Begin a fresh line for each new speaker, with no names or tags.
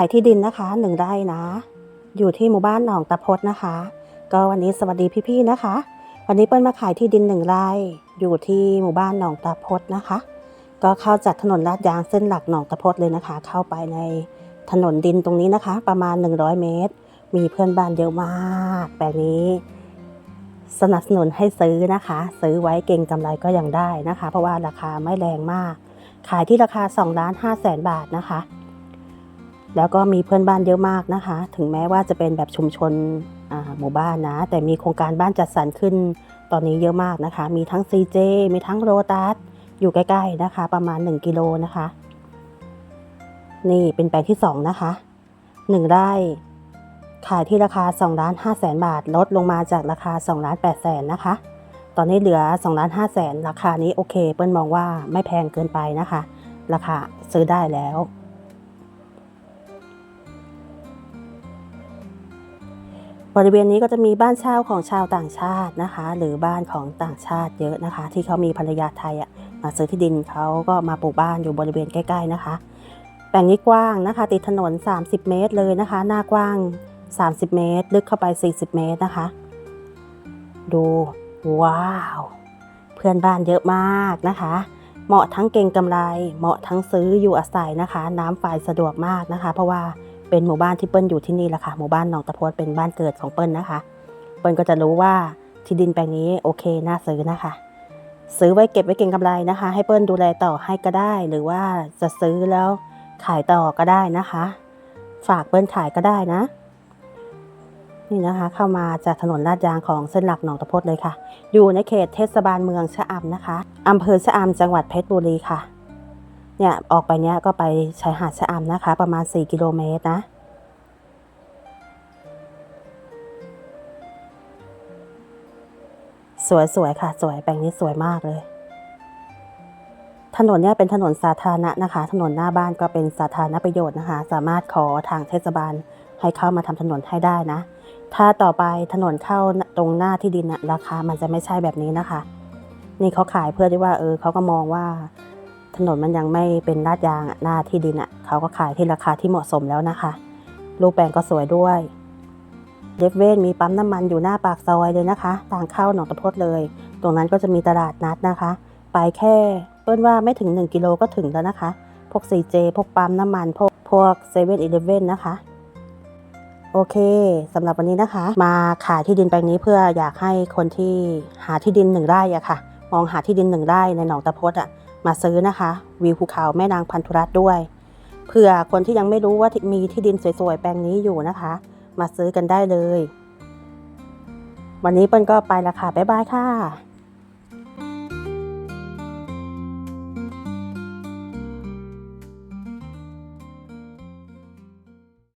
ขายที่ดินนะคะหนึ่งไร่นะ อยู่ที่หมู่บ้านหนองตะพดนะคะ ก็วันนี้สวัสดีพี่ๆนะคะ วันนี้เปิ้ลมาขายที่ดินหนึ่งไร่อยู่ที่หมู่บ้านหนองตะพดนะคะ ก็เข้าจากถนนลาดยางเส้นหลักหนองตะพดเลยนะคะ เข้าไปในถนนดินตรงนี้นะคะ ประมาณ 100 เมตร มีเพื่อนบ้านเยอะมากแปลนี้ สนับสนุนให้ซื้อนะคะ ซื้อไว้เก่งกำไรก็ยังได้นะคะ เพราะว่าราคาไม่แรงมาก ขายที่ราคา2ล้าน5แสนบาทนะคะ แล้วก็มีเพื่อนบ้านเยอะมากนะคะ ถึงแม้ว่าจะเป็นแบบชุมชนหมู่บ้านนะ แต่มีโครงการบ้านจัดสรรขึ้นตอนนี้เยอะมากนะคะ มีทั้ง CJ มีทั้งโรตัสอยู่ใกล้ๆนะคะ ประมาณ 1 กิโลนะคะ นี่เป็นแปลงที่ 2 นะคะ 1 ไร่ ขายที่ราคา2ล้าน5แสนบาท ลดลงมาจากราคา2ล้าน8แสนนะคะ ตอนนี้เหลือ2ล้าน5แสนราคานี้โอเค เปิ้ลมองว่าไม่แพงเกินไปนะคะ ราคาซื้อได้แล้ว บริเวณนี้ก็จะมีบ้านเช่าของชาวต่างชาตินะคะ หรือบ้านของต่างชาติเยอะนะคะ ที่เขามีภรรยาไทยอะมาซื้อที่ดินเขาก็มาปลูกบ้านอยู่บริเวณใกล้ ๆนะคะแปลงนี้กว้างนะคะ ติดถนน 30 เมตรเลยนะคะ หน้ากว้าง 30 เมตร ลึกเข้าไป 40 เมตรนะคะ ดูว้าว เพื่อนบ้านเยอะมากนะคะ เหมาะทั้งเก่งกำไร เหมาะทั้งซื้ออยู่อาศัยนะคะ น้ำไฟสะดวกมากนะคะ เพราะว่า เป็นหมู่บ้านที่เปิ้ลอยู่ที่นี่แหละค่ะหมู่บ้านหนองตะโพดเป็นบ้านเกิดของเปิ้ลนะคะ เปิ้ลก็จะรู้ว่าที่ดินแปลงนี้โอเคน่าซื้อนะคะ ซื้อไว้เก็บไว้เก่งกำไรนะคะ ให้เปิ้ลดูแลต่อให้ก็ได้ หรือว่าจะซื้อแล้วขายต่อก็ได้นะคะ ฝากเปิ้ลขายก็ได้นะนี่นะคะเข้ามาจากถนนลาดยางของเส้นหลักหนองตะพดเลยค่ะ อยู่ในเขตเทศบาลเมืองชะอำนะคะอำเภอชะอำจังหวัดเพชรบุรีค่ะ เนี่ยออกไปเนี้ยก็ไปชายหาดชะอำนะคะ ประมาณ 4 กิโลเมตรนะสวยๆค่ะ สวยแปลงนี้สวยมากเลย ถนนเนี่ยเป็นถนนสาธารณะนะคะ ถนนหน้าบ้านก็เป็นสาธารณประโยชน์นะคะ สามารถขอทางเทศบาลให้เข้ามาทำถนนให้ได้นะ ถ้าต่อไปถนนเข้าตรงหน้าที่ดินนะราคามันจะไม่ใช่แบบนี้นะคะ นี่เขาขายเพื่อที่ว่าเออเขาก็มองว่า ถนนมันยังไม่เป็นลาดยางอะหน้าที่ดินอะเขาก็ขายที่ราคาที่เหมาะสมแล้วนะคะรูปแปลงก็สวยด้วยเดฟเวนมีปั๊มน้ำมันอยู่หน้าปากซอยเลยนะคะ ทางเข้าหนองตะพดเลย ตรงนั้นก็จะมีตลาดนัดนะคะ ไปแค่เปิ้ลว่าไม่ถึง 1 กิโลก็ถึงแล้วนะคะ พวก CJ พวกปั๊มน้ำมัน พวกพวกเซเว่นอีเลฟเว่นนะคะ โอเคสำหรับวันนี้นะคะ มาขายที่ดินแปลงนี้เพื่ออยากให้คนที่หาที่ดินหนึ่งไร่อะค่ะ มองหาที่ดินหนึ่งไร่ในหนองตะพดอะ มาซื้อนะคะ วิวภูเขาแม่นางพันธุรัตน์ด้วยเผื่อคนที่ยังไม่รู้ว่ามีที่ดินสวยๆ แปลงนี้อยู่นะคะ มาซื้อกันได้เลย วันนี้เปิ้ลก็ไปละค่ะ บ๊ายบายค่ะ